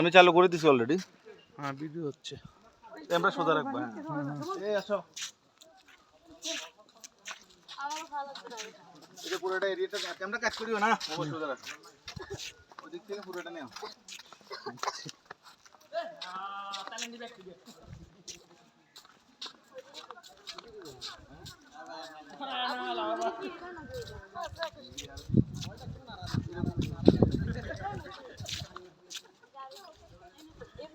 আমি চালু করে দিছি অলরেডি হ্যাঁ ভিডিও হচ্ছে। ক্যামেরা সোজা রাখবা হ্যাঁ। এই আসো। এই পুরোটা এরিয়াটা ক্যামেরা কাজ করিও না। মোবাইল সোজা রাখো। ওদিক থেকে পুরোটা নেও।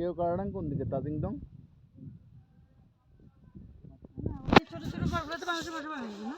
কেউ কারণ কোন দিকে? তাজিংদং ছোট ছোট ঘরগুলো তো মানুষের বসে বানানো না